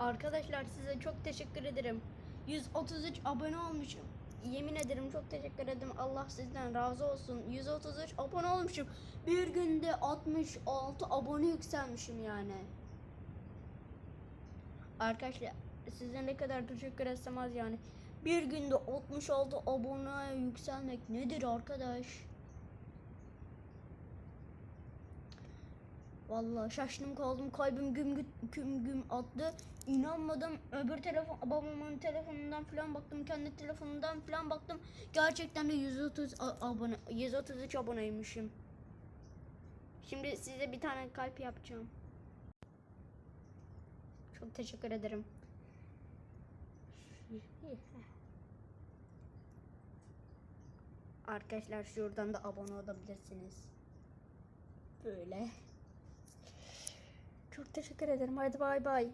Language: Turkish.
Arkadaşlar size çok teşekkür ederim. 133 abone olmuşum. Yemin ederim çok teşekkür ederim. Allah sizden razı olsun. 133 abone olmuşum. Bir günde 66 abone yükselmişim yani. Arkadaşlar size ne kadar teşekkür etsem az yani. Bir günde 66 abone yükselmek nedir arkadaş? Vallahi şaştım kaldım kalbim güm güm güm güm attı. İnanmadım öbür telefon babamın telefonundan falan baktım kendi telefonundan falan baktım. Gerçekten de 130 a- abone 133 aboneymişim. Şimdi size bir tane kalp yapacağım. Çok teşekkür ederim. Arkadaşlar şuradan da abone olabilirsiniz. Böyle. Çok teşekkür ederim. Hadi bay bay.